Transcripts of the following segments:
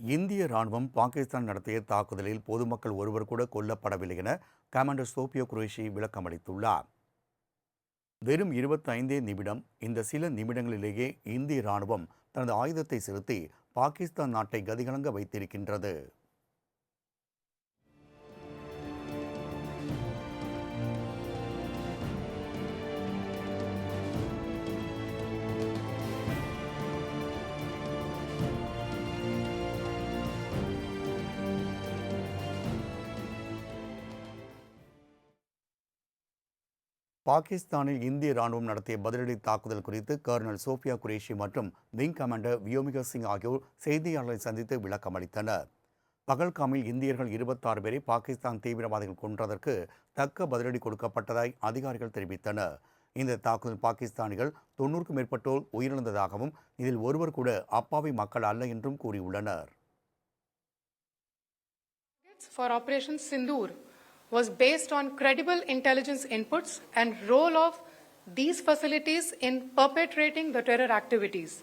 இந்திய ராணுவம் பாகிஸ்தான் நடத்திய தாக்குதலில் பொதுமக்கள் ஒருவர் கூட கொல்லப்படவில்லை என கமாண்டர் சோபியோ குரேஷி விளக்கம் அளித்துள்ளார். வெறும் 25 நிமிடம் இந்த சில நிமிடங்களிலேயே இந்திய ராணுவம் தனது ஆயுதத்தை செலுத்தி பாகிஸ்தான் நாட்டை கதிகலங்க வைத்திருக்கின்றது. பாகிஸ்தானில் இந்திய ராணுவம் நடத்திய பதிலடி தாக்குதல் குறித்து கர்னல் சோஃபியா குரேஷி மற்றும் விங் கமாண்டர் வியோமிகா சிங் ஆகியோர் செய்தியாளர்களை சந்தித்து விளக்கம் அளித்தனர். பகல்காமில் இந்தியர்கள் இருபத்தாறு பேரை பாகிஸ்தான் தீவிரவாதிகள் கொன்றதற்கு தக்க பதிலடி கொடுக்கப்பட்டதாய் அதிகாரிகள் தெரிவித்தனர். இந்த தாக்குதல் பாகிஸ்தானிகள் தொன்னூறுக்கும் மேற்பட்டோர் உயிரிழந்ததாகவும் இதில் ஒருவர் கூட அப்பாவி மக்கள் அல்ல என்றும் கூறியுள்ளனர். For Operation Sindoor was based on credible intelligence inputs and role of these facilities in perpetrating the terror activities.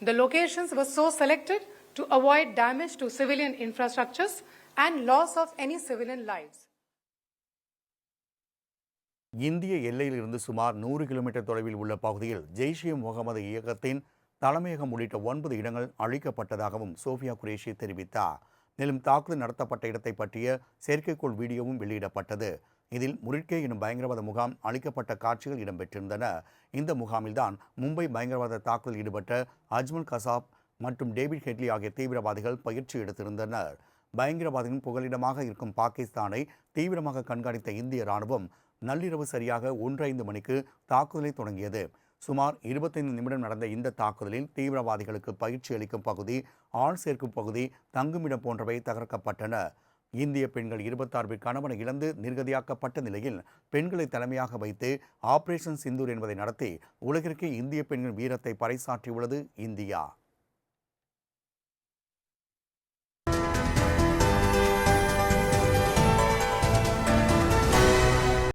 The locations were so selected to avoid damage to civilian infrastructures and loss of any civilian lives. இந்திய எல்லையில் இருந்து சுமார் நூறு kilometre தொலைவில் உள்ள பகுதியில் ஜெய்ஷ் இ முகமது இயக்கத்தின் தலைமையகம் உள்ளிட்ட ஒன்பது இடங்கள் அழிக்கப்பட்டதாகவும் சோஃபியா குரேஷி தெரிவித்தார் மேலும் தாக்குதல் நடத்தப்பட்ட இடத்தை பற்றிய செயற்கைக்கோள் வீடியோவும் வெளியிடப்பட்டது. இதில் முரிட்கே எனும் பயங்கரவாத முகாம் அளிக்கப்பட்ட காட்சிகள் இடம்பெற்றிருந்தன. இந்த முகாமில்தான் மும்பை பயங்கரவாத தாக்குதல் ஈடுபட்ட அஜ்மல் கசாப் மற்றும் டேவிட் ஹெட்லி ஆகிய தீவிரவாதிகள் பயிற்சி எடுத்திருந்தனர். பயங்கரவாதிகளின் புகலிடமாக இருக்கும் பாகிஸ்தானை தீவிரமாக கண்காணித்த இந்திய ராணுவம் நள்ளிரவு சரியாக ஒன்று ஐந்து மணிக்கு தாக்குதலை தொடங்கியது. சுமார் இருபத்தைந்து நிமிடம் நடந்த இந்த தாக்குதலில் தீவிரவாதிகளுக்கு பயிற்சி அளிக்கும் பகுதி ஆள் சேர்க்கும் பகுதி தங்குமிடம் போன்றவை தகர்க்கப்பட்டன. இந்திய பெண்கள் இருபத்தாறு கணவனை இழந்து நிர்கதியாக்கப்பட்ட நிலையில் பெண்களை தலைமையாக வைத்து ஆபரேஷன் சிந்தூர் என்பதை நடத்தி உலகிற்கே இந்திய பெண்களின் வீரத்தை பறைசாற்றியுள்ளது இந்தியா.